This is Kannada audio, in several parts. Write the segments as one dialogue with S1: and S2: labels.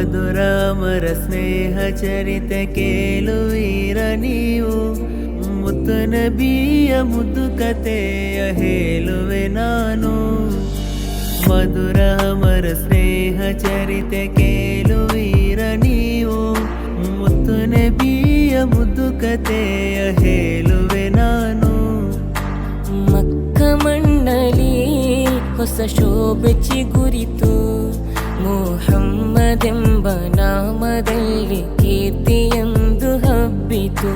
S1: ಮಧುರಾಮರ ಸ್ನೇಹ ಚರಿತೆ ಕೇಳುವೀರ ನೀವು. ಮುತ್ತು ನಬಿಯ ಮುದ್ದು ಕತೆಯ ಹೇಳುವೆ ನಾನು. ಮಧುರಾಮರ ಸ್ನೇಹ ಚರಿತೆ ಕೇಳುವೀರ ನೀವು. ಮುತ್ತು ನಬಿಯ ಮುದ್ದು ಕತೆಯ ಹೇಳುವೆ ನಾನು.
S2: ಮಕ್ಕ ಮಂಡಳಿ ಹೊಸ ಶೋಭೆ ಚಿಗುರಿತು. ಮೊಹಮ್ಮದೆಂಬ ನಾಮದಲ್ಲಿ ಕೀರ್ತಿಯೆಂದು ಹಬ್ಬಿತು.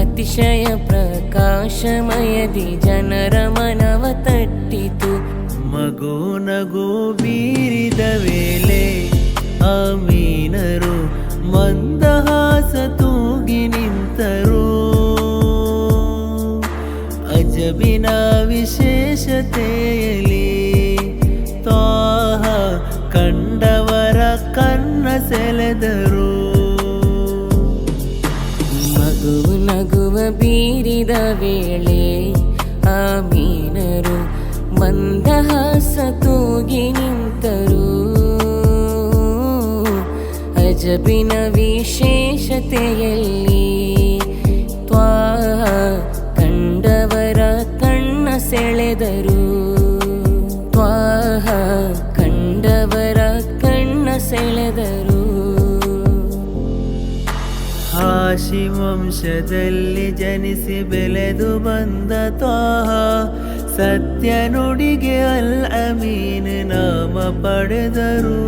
S2: ಅತಿಶಯ ಪ್ರಕಾಶಮಯದಿ ಜನರ ಮನವ ತಟ್ಟಿತು.
S1: ಮಗೋ ನಗೋ ಬೀರಿದ ವೇಳೆ ಆಮೀನರು ಮಂದಹಾಸ ತೂಗಿ ನಿಂತರು. ಅಜಬಿನ ವಿಶೇಷತೆಯಲ್ಲಿ ಸೆಳೆದರು
S2: ಮಗುವು ನಗುವ ಬೀರಿದ ವೇಳೆ ಆ ಮೀನರು ಮಂದಹಾಸ ತೂಗಿ ನಿಂತರು. ಅಜಬಿನ ವಿಶೇಷತೆಯಲ್ಲಿ
S1: ಹಾಶಿ ವಂಶದಲ್ಲಿ ಜನಿಸಿ ಬೆಳೆದು ಬಂದ ತ್ವಾಹ, ಸತ್ಯ ನುಡಿಗೆ ಅಲ್ ಅಮೀನ್ ನಾಮ ಪಡೆದರು.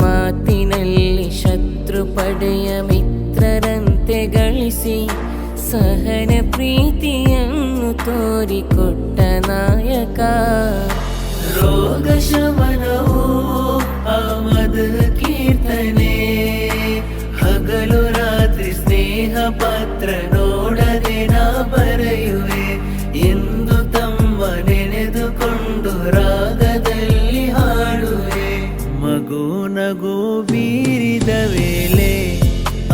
S2: ಮಾತಿನಲ್ಲಿ ಶತ್ರು ಪಡೆಯ ಮಿತ್ರರಂತೆ ಗಳಿಸಿ ಸಹನ ಪ್ರೀತಿಯನ್ನು ತೋರಿಕೊಟ್ಟ ನಾಯಕ.
S1: ಸ್ನೇಹ ಪತ್ರ ನೋಡದೆ ನಾ ಬರೆಯುವೆ ಎಂದು ತಮ್ಮ ನೆನೆದುಕೊಂಡು ರಾಗದಲ್ಲಿ ಹಾಡುವೆ. ಮಗು ನಗು ಬೀರಿದ ವೇಳೆ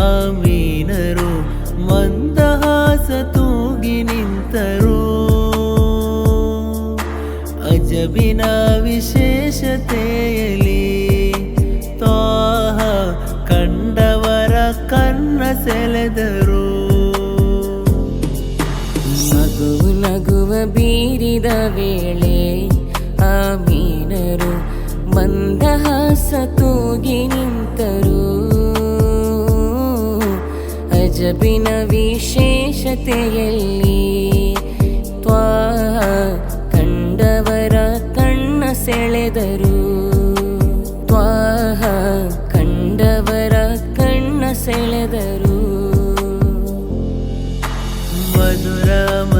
S1: ಆಮೀನರು ಮಂದಹಾಸ ತೂಗಿ ನಿಂತರು. ಅಜಬಿನ
S2: ಬೀರಿದ ವೇಳೆ ಆ ಮೀನರು ಮಂದಹಾಸ ತೂಗಿ ನಿಂತರು. ಅಜಬಿನ ವಿಶೇಷತೆಯಲ್ಲಿ ತ್ವಾ ಕಂಡವರ ಕಣ್ಣ ಸೆಳೆದರು. ತ್ವಾ ಕಂಡವರ ಕಣ್ಣ ಸೆಳೆದರು.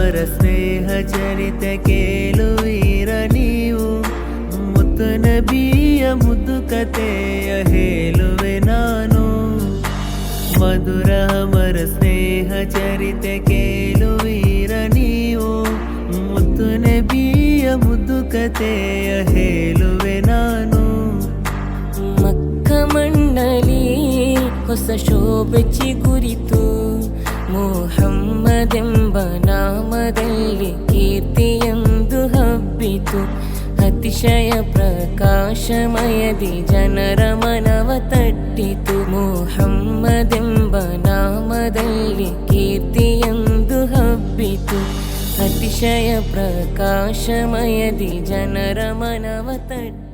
S1: ಮಧುರಾಮರ ಸ್ನೇಹ ಚರಿತ ಕೇಳು ಇರ ನೀವು. ಮುತ್ತು ನಬಿಯ ಮುದ್ದು ಕತೆಯ ಹೇಳುವೆ ನಾನು. ಮಧುರ ಮಧುರಾಮರ ಸ್ನೇಹ ಚರಿತ ಕೇಳು ಇರ ನೀವು. ಮುತ್ತು ನಬಿಯ ಮುದ್ದು ಕತೆಯ ಹೇಳುವೆ ನಾನು.
S2: ಮಕ್ಕ ಮಣ್ಣಲಿ ಹೊಸ ಶೋಭೆ ಚಿಗುರಿತು. ಮೊಹಮ್ಮದೆಂಬ ಹಬ್ಬಿತು ಅತಿಶಯ ಪ್ರಕಾಶಮಯದಿ ಜನರ ಮನವ ತಟ್ಟಿತು. ಮೊಹಮ್ಮದೆಂಬ ನಾಮದಲ್ಲಿ ಕೀರ್ತಿಯೆಂದು ಹಬ್ಬಿತು. ಅತಿಶಯ ಪ್ರಕಾಶಮಯದಿ ಜನರ ಮನವ ತಟ್ಟಿ